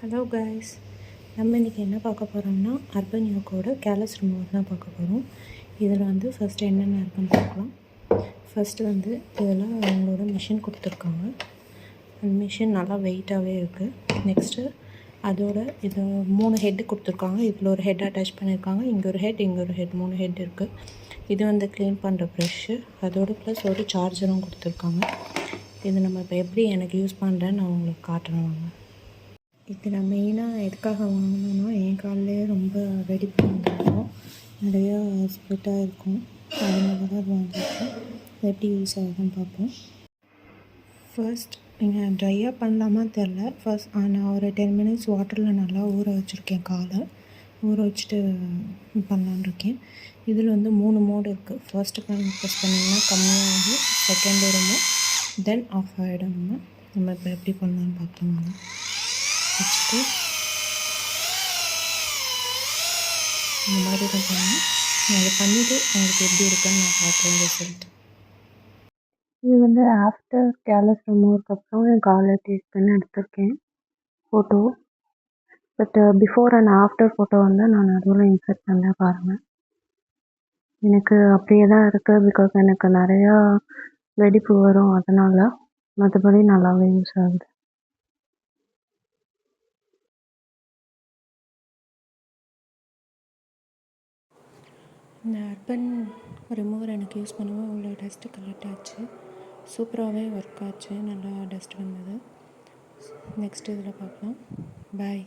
Hello guys நம்ம இன்றைக்கி என்ன பார்க்க போகிறோம்னா அர்பன் யோக்கோட கேலஸ் ரிமூவர் தான் பார்க்க போகிறோம் இதில் வந்து ஃபஸ்ட்டு என்னென்ன இருக்குன்னு பார்க்கலாம். ஃபஸ்ட்டு வந்து இதெல்லாம் அவங்களோட மிஷின் கொடுத்துருக்காங்க. அந்த மிஷின் நல்லா வெயிட்டாகவே இருக்குது நெக்ஸ்ட்டு அதோட இது மூணு ஹெட்டு கொடுத்துருக்காங்க. இதில் ஒரு ஹெட் அட்டாச் பண்ணியிருக்காங்க இங்கே ஒரு ஹெட் இங்கே ஒரு ஹெட் மூணு ஹெட் இருக்குது இது வந்து க்ளீன் பண்ணுற ப்ரெஷ்ஷு அதோட ப்ளஸ் ஒரு சார்ஜரும் கொடுத்துருக்காங்க. இது நம்ம இப்போ எப்படி எனக்கு யூஸ் பண்ணுறேன்னு நான் உங்களுக்கு காட்டுறேன் வாங்க. இது நான் மெயினாக எதுக்காக வாங்கினோன்னா என் காலிலே ரொம்ப வெடிப்பு வந்துருக்கும். நிறையா ஸ்ப்ளிட்டாக இருக்கும். அதனால தான் வாங்கியிருக்கோம் எப்படி யூஸ் ஆகுதுன்னு பார்ப்போம். ஃபர்ஸ்ட் நீங்கள் ட்ரையாக பண்ணலாமா தெரில ஃபர்ஸ்ட் நான் ஒரு டென் மினிட்ஸ் வாட்டரில் நல்லா ஊற வச்சுருக்கேன் காலை. ஊற வச்சுட்டு பண்ணலான்னு இருக்கேன். இதில் வந்து மூணு மோடு இருக்குது ஃபர்ஸ்ட்டு ப்ரெஸ் பண்ணிங்கன்னா கம்மியாகும். செகண்ட் வருமோ? தென் ஆஃப் ஆகிடும் நம்ம இப்போ எப்படி பண்ணலான்னு பார்க்கலாம் வச்சுட்டு இந்த மாதிரி தான் பண்ணணும். நான் அதை பண்ணிவிட்டு உங்களுக்கு எப்படி இருக்குன்னு நான் பார்க்குறேன் சொல்லிட்டு. இது வந்து ஆஃப்டர் கேலஸ் ரிமூவருக்கு அப்புறம் என் காலை டேஸ்ட் பண்ணி எடுத்திருக்கேன். Photo but before and after photo வந்து நான் நடுவில் இன்சர்ட் பண்ண பாருங்கள் எனக்கு அப்படியே தான் இருக்குது பிகாஸ் எனக்கு நிறையா வெடிப்பு வரும் அதனால் மற்றபடி நல்லாவே யூஸ் ஆகுது. இந்த அர்பன் ரிமூவர் எனக்கு யூஸ் பண்ணுவோம் அவ்வளோ டஸ்ட்டு கலெக்ட் ஆச்சு. சூப்பராகவே ஒர்க் ஆச்சு. நல்லா டஸ்ட் வந்தது. நெக்ஸ்ட் இதில் பார்க்கலாம். பாய்